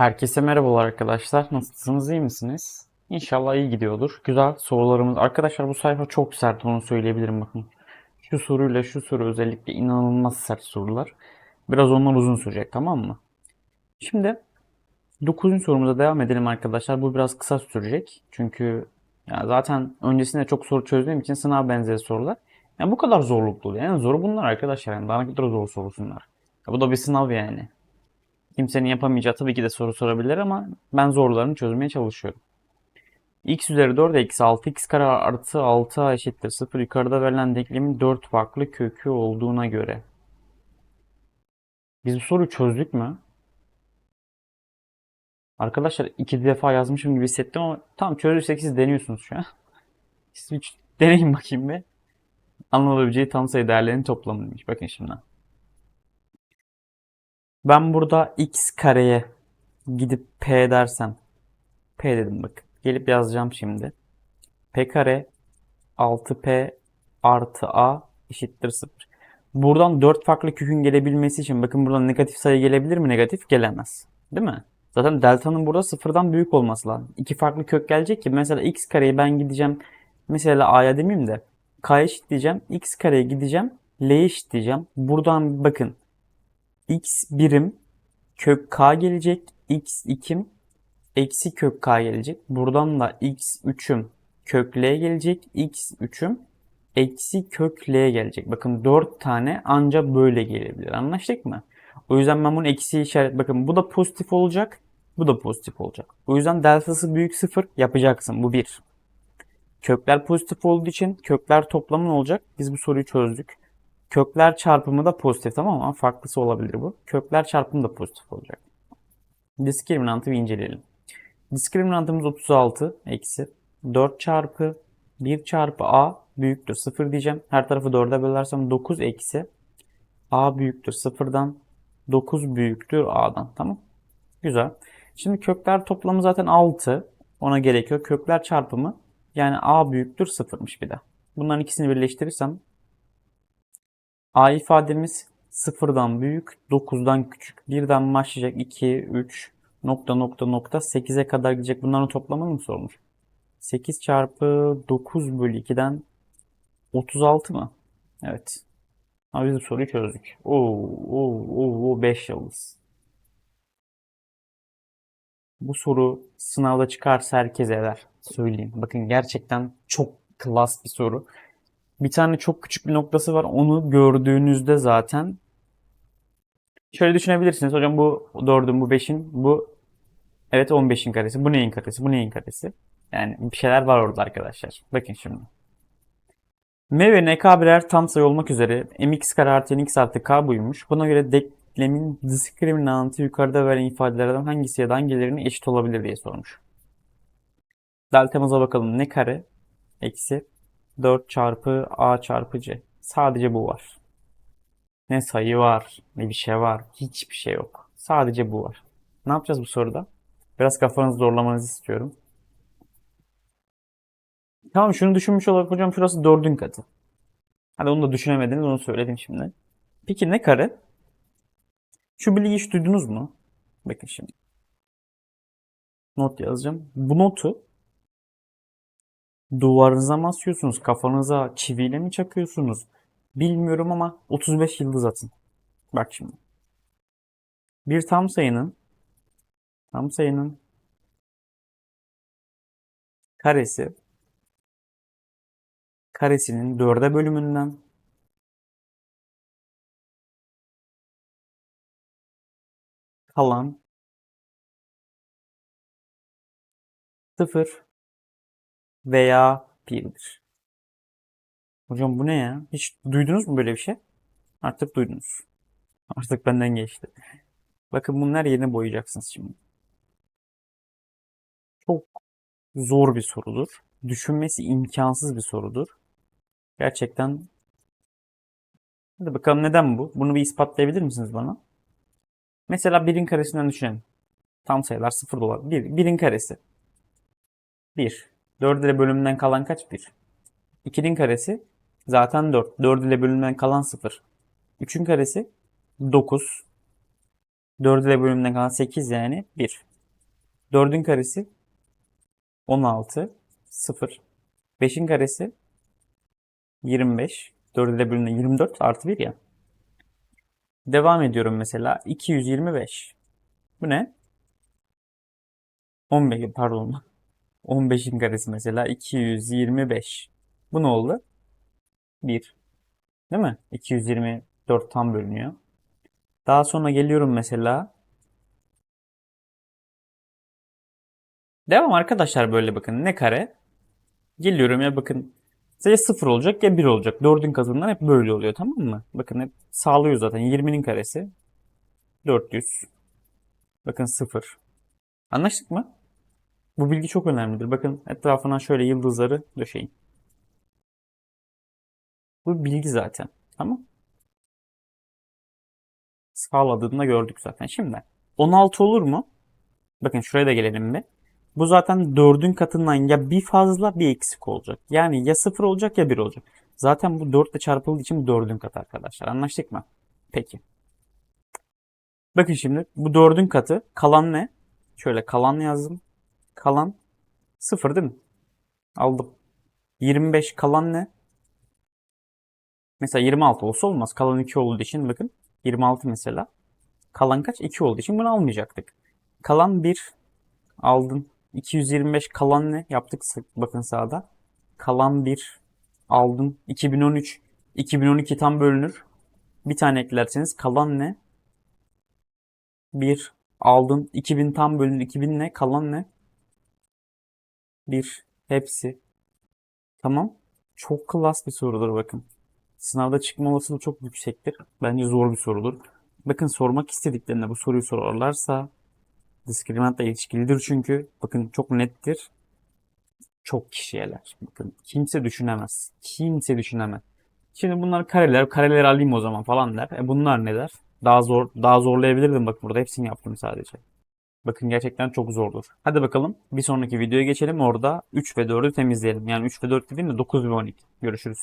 Herkese merhabalar arkadaşlar. Nasılsınız, iyi misiniz? İnşallah iyi gidiyordur. Güzel sorularımız. Arkadaşlar bu sayfa çok sert, onu söyleyebilirim bakın. Şu soruyla şu soru özellikle inanılmaz sert sorular. Biraz onlar uzun sürecek, tamam mı? Şimdi 9. sorumuza devam edelim arkadaşlar. Bu biraz kısa sürecek. Çünkü ya zaten öncesinde çok soru çözdüğüm için sınav benzeri sorular. Yani bu kadar zorluklu. Yani zoru bunlar arkadaşlar. Yani daha ne kadar zor sorsunlar. Ya bu da bir sınav yani. Kimsenin yapamayacağı tabii ki de soru sorabilir ama ben zorlarını çözmeye çalışıyorum. x üzeri 4 eksi 6x kare artı 6a eşittir 0 yukarıda verilen denklemin 4 farklı kökü olduğuna göre. Biz bu soruyu çözdük mü? Arkadaşlar iki defa yazmışım gibi hissettim ama tam çözdüysek siz deniyorsunuz şu an. Siz hiç deneyin bakayım bir. Anlanabileceği tam sayı değerlerinin toplamıymış. Bakın şimdi. Ben burada x kareye gidip p dersem p dedim bak. Gelip yazacağım şimdi. p kare 6p artı a eşittir 0. Buradan 4 farklı kökün gelebilmesi için bakın buradan negatif sayı gelebilir mi? Negatif gelemez. Değil mi? Zaten delta'nın burada sıfırdan büyük olması lazım. İki farklı kök gelecek ki mesela x kareyi ben gideceğim mesela a'ya demeyeyim de k eşit diyeceğim. x kareye gideceğim. l eşit diyeceğim. Buradan bakın x birim kök k gelecek. x 2'm eksi kök k gelecek. Buradan da x 3'üm kök l gelecek. x 3'üm eksi kök l gelecek. Bakın 4 tane ancak böyle gelebilir. Anlaştık mı? O yüzden ben bunu eksi işaret bakın bu da pozitif olacak. Bu da pozitif olacak. O yüzden deltası büyük sıfır yapacaksın. Bu bir. Kökler pozitif olduğu için kökler toplamı olacak? Biz bu soruyu çözdük. Kökler çarpımı da pozitif tamam mı? Ama farklısı olabilir bu. Kökler çarpımı da pozitif olacak. Diskriminantı bir inceleyelim. Diskriminantımız 36 eksi 4 çarpı 1 çarpı a büyüktür 0 diyeceğim. Her tarafı 4'e bölersem 9 eksi a büyüktür 0'dan 9 büyüktür a'dan. Tamam. Güzel. Şimdi kökler toplamı zaten 6. Ona gerekiyor. Kökler çarpımı yani a büyüktür 0'mış bir de. Bunların ikisini birleştirirsem A ifademiz sıfırdan büyük, 9'dan küçük. Birden başlayacak 2, 3, nokta nokta nokta 8'e kadar gidecek. Bunların toplamını mı sormuş? 8 çarpı 9 bölü 2'den 36 mı? Evet. Ama biz bu soruyu çözdük. Oo, oo, oo, oo 5 yıldız. Bu soru sınavda çıkarsa herkes eder. Söyleyeyim. Bakın gerçekten çok klas bir soru. Bir tane çok küçük bir noktası var. Onu gördüğünüzde zaten şöyle düşünebilirsiniz. Hocam bu 4'ün, bu 5'in, bu evet 15'in karesi. Bu neyin karesi? Bu neyin karesi? Yani bir şeyler var orada arkadaşlar. Bakın şimdi. M ve NK birer tam sayı olmak üzere mx kare artı nx artı k buymuş. Buna göre denklemin diskriminantı yukarıda verilen ifadelerden hangisi ya da hangilerine eşit olabilir diye sormuş. Deltamıza bakalım. Ne kare eksi 4 çarpı a çarpı c. Sadece bu var. Ne sayı var, ne bir şey var. Hiçbir şey yok. Sadece bu var. Ne yapacağız bu soruda? Biraz kafanızı zorlamanızı istiyorum. Tamam şunu düşünmüş olarak hocam şurası 4'ün katı. Hadi onu da düşünemediniz onu söyledim şimdi. Peki ne kare? Şu bilgiyi hiç duydunuz mu? Bakın şimdi. Not yazacağım. Bu notu Duvarınıza mı asıyorsunuz? Kafanıza çiviyle mi çakıyorsunuz? Bilmiyorum ama 35 yıldız atın. Bak şimdi. Bir tam sayının tam sayının karesi karesinin dörde bölümünden kalan 0 veya 1'dir. Hocam bu ne ya? Hiç duydunuz mu böyle bir şey? Artık duydunuz. Artık benden geçti. Bakın bunlar yerine boyayacaksınız şimdi. Çok zor bir sorudur. Düşünmesi imkansız bir sorudur. Gerçekten Hadi bakalım neden bu? Bunu bir ispatlayabilir misiniz bana? Mesela birin karesinden düşünelim. Tam sayılar sıfır dolar. Bir, birin karesi. 1. 4 ile bölümünden kalan kaç? 1. 2'nin karesi zaten 4. 4 ile bölümünden kalan 0. 3'ün karesi 9. 4 ile bölümünden kalan 8 yani 1. 4'ün karesi 16 0. 5'in karesi 25. 4 ile bölünen 24 artı 1 ya. Devam ediyorum mesela. 225. Bu ne? 15 pardon. 15'in karesi mesela 225. Bu ne oldu? 1. Değil mi? 224 tam bölünüyor. Daha sonra geliyorum mesela. Devam arkadaşlar böyle bakın. Ne kare? Geliyorum ya bakın. Ya 0 olacak ya 1 olacak. 4'ün katından hep böyle oluyor tamam mı? Bakın hep sağlıyor zaten. 20'nin karesi. 400. Bakın 0. Anlaştık mı? Bu bilgi çok önemlidir. Bakın etrafına şöyle yıldızları döşeyin. Bu bilgi zaten. Tamam. Sağladığını da gördük zaten. Şimdi 16 olur mu? Bakın şuraya da gelelim bir. Bu zaten 4'ün katından ya bir fazla bir eksik olacak. Yani ya 0 olacak ya 1 olacak. Zaten bu 4 ile çarpıldığı için 4'ün katı arkadaşlar. Anlaştık mı? Peki. Bakın şimdi bu 4'ün katı. Kalan ne? Şöyle kalan yazdım. Kalan 0 değil mi? Aldım. 25 kalan ne? Mesela 26 olsa olmaz. Kalan 2 olduğu için bakın. 26 mesela. Kalan kaç? 2 olduğu için bunu almayacaktık. Kalan 1 aldın. 225 kalan ne? Yaptık bakın sağda. Kalan 1 aldın. 2013 2012 tam bölünür. Bir tane eklerseniz kalan ne? 1 aldın. 2000 tam bölünür. 2000 ne? Kalan ne? 1 hepsi. Tamam. Çok klas bir sorudur bakın. Sınavda çıkma olasılığı çok yüksektir. Bence zor bir sorudur. Bakın sormak istediklerinde bu soruyu sorarlarsa diskriminantla ilişkilidir çünkü. Bakın çok nettir. Çok kişiyeler. Bakın kimse düşünemez. Kimse düşünemez. Şimdi bunlar kareler. Kareleri alayım o zaman falan der. E bunlar ne der? Daha zor, daha zorlayabilirdim bak burada. Hepsini yaptım sadece. Bakın gerçekten çok zordur. Hadi bakalım bir sonraki videoya geçelim. Orada 3 ve 4'ü temizleyelim. Yani 3 ve 4 dediğim de 9 ve 12. Görüşürüz.